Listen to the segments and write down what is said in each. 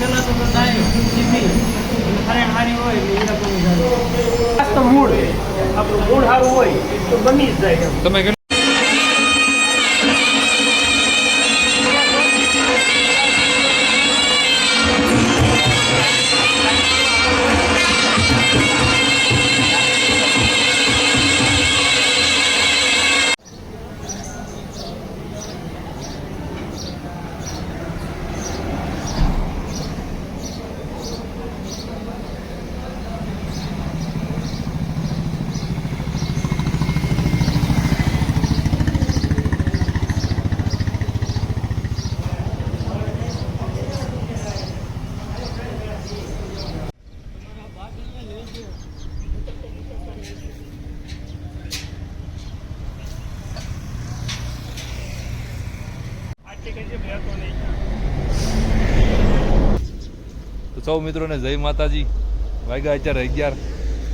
પેલા તો હારી હોય તો મૂળ આપણું મૂળ સારું હોય, તો બની જ જાય તમે તો સૌ મિત્રોને જય માતાજી. વાગ્યા અત્યારે અગિયાર,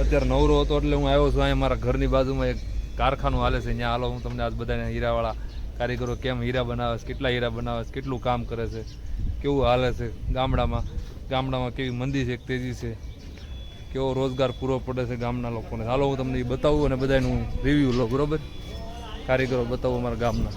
અત્યારે નવરો હતો એટલે હું આવ્યો છું અહીંયા મારા ઘરની બાજુમાં એક કારખાનું હાલે છે. ત્યાં હાલો, હું તમને આજ બધાને હીરાવાળા કારીગરો કેમ હીરા બનાવે છે, કેટલા હીરા બનાવે છે, કેટલું કામ કરે છે, કેવું હાલે છે ગામડામાં. ગામડામાં કેવી મંદી છે તેજી છે. કેવો રોજગાર પૂરો પડે છે ગામના લોકોને. હાલો, હું તમને એ બતાવું અને બધાનું રિવ્યૂ લો બરોબર? કારીગરો બતાવું અમારા ગામના.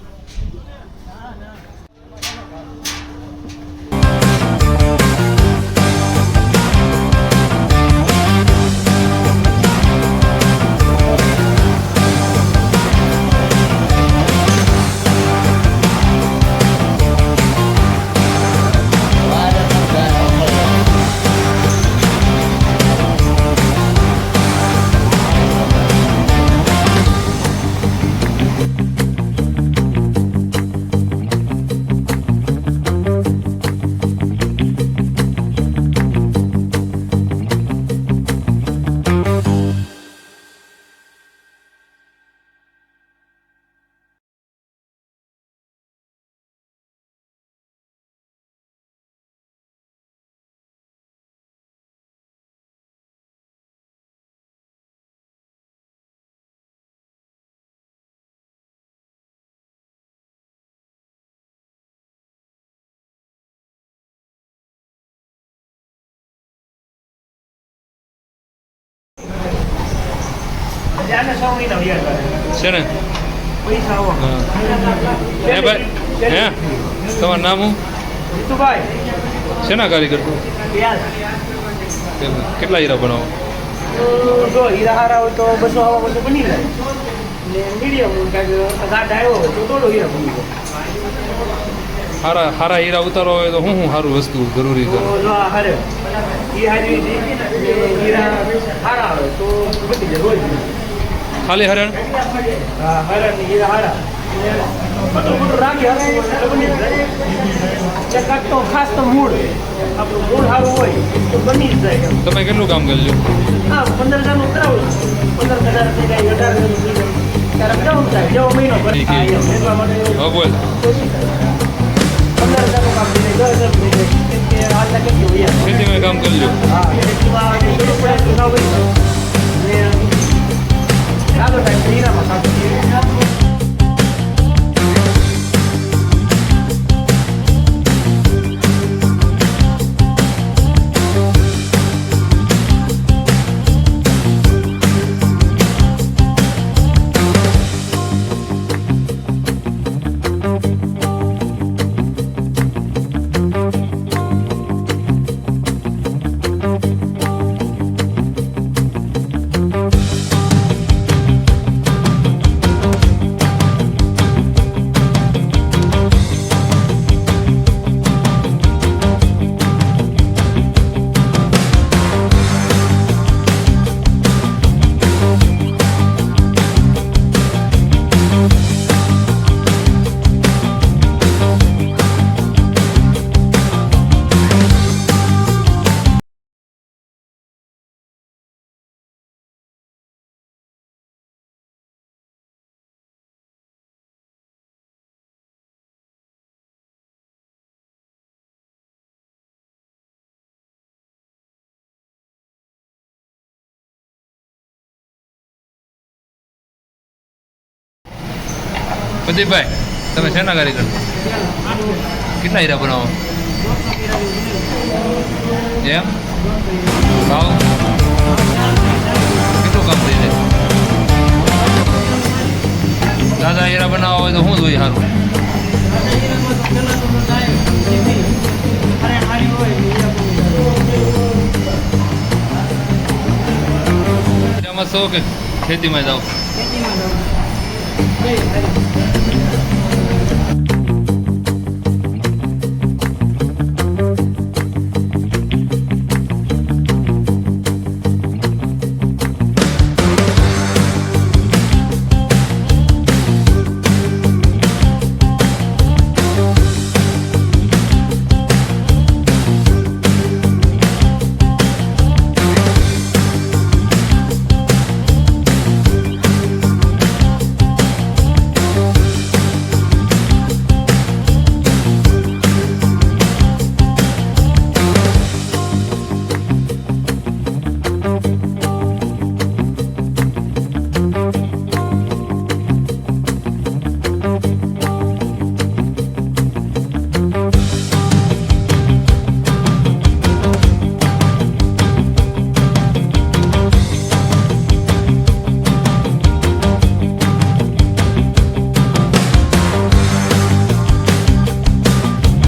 છે ને? હા. હે ભાઈ હે? તમારું નામ હું શેના કારીગર કેમ? કેટલા હીરા બનાવો? તો જો હીરા હારા હોય તો બસો આવા બધું બની જાય. તો હીરા સારા હીરા ઉતારવા હોય તો હું શું સારું વસ્તુ જરૂરી છે તો હારે. હારી હીરા હારા આવે તો બધી જાય રોજ ખાલી હરણ? તમે કેટલું કામ કરજો હા પંદર હજારનું કરાવું પ્રદીપભાઈ, તમે શેના કારીગર કેટલા હીરા બનાવો? એમ? ભાવ કેટલું કામ થઈ જાય? દાદા હીરા બનાવવા હોય તો શું જોઈએ સારું છો કે ખેતીમાં જાઓ? ખેતીમાં જવું.